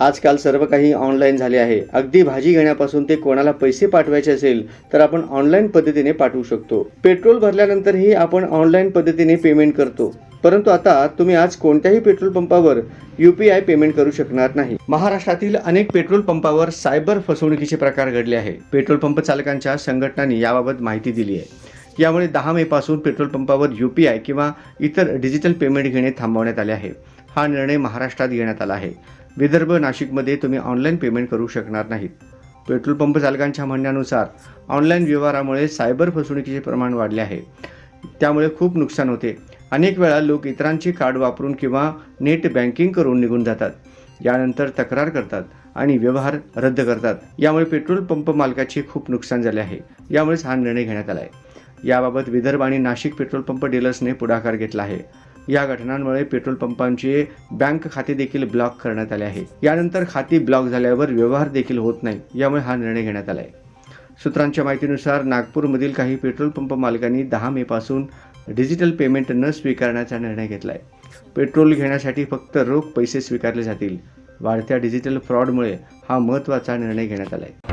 आजकाल सर्व काही ऑनलाईन झाले आहे. अगदी भाजी घेण्यापासून ते कोणाला पैसे पाठवायचे असेल तर आपण ऑनलाईन पद्धतीने पाठवू शकतो. पेट्रोल भरल्यानंतरही आपण ऑनलाईन पद्धतीने पेमेंट करतो. परंतु आता तुम्ही आज कोणत्याही पेट्रोल पंपावर युपीआय पेमेंट करू शकणार नाही. महाराष्ट्रातील अनेक पेट्रोल पंपावर सायबर फसवणुकीचे प्रकार घडले आहे. पेट्रोल पंप चालकांच्या संघटनांनी याबाबत माहिती दिली आहे. यामुळे दहा मेपासून पेट्रोल पंपावर यू पी आय किंवा इतर डिजिटल पेमेंट घेणे थांबवण्यात आले आहे. हा निर्णय महाराष्ट्रात घेण्यात आला आहे. विदर्भ नाशिकमध्ये तुम्ही ऑनलाईन पेमेंट करू शकणार नाहीत. पेट्रोल पंप चालकांच्या म्हणण्यानुसार ऑनलाईन व्यवहारामुळे सायबर फसवणुकीचे प्रमाण वाढले आहे. त्यामुळे खूप नुकसान होते. अनेक वेळा लोक इतरांची कार्ड वापरून किंवा नेट बँकिंग करून निघून जातात. यानंतर तक्रार करतात आणि व्यवहार रद्द करतात. यामुळे पेट्रोल पंप मालकाचे खूप नुकसान झाले आहे. यामुळेच हा निर्णय घेण्यात आला आहे याबाबत विदर्भ आणि नाशिक पेट्रोल पंप डीलर्सने पुढाकार घेतला आहे. या घटनांमुळे पेट्रोल पंपांचे बँक खाते देखील ब्लॉक करण्यात आले आहे. यानंतर खाती ब्लॉक झाल्यावर व्यवहार देखील होत नाही यामुळे हा निर्णय घेण्यात आला आहे सूत्रांच्या माहितीनुसार नागपूरमधील काही पेट्रोल पंप मालकांनी दहा मेपासून डिजिटल पेमेंट न स्वीकारण्याचा निर्णय घेतला आहे पेट्रोल घेण्यासाठी फक्त रोख पैसे स्वीकारले जातील. वाढत्या डिजिटल फ्रॉडमुळे हा महत्त्वाचा निर्णय घेण्यात आला आहे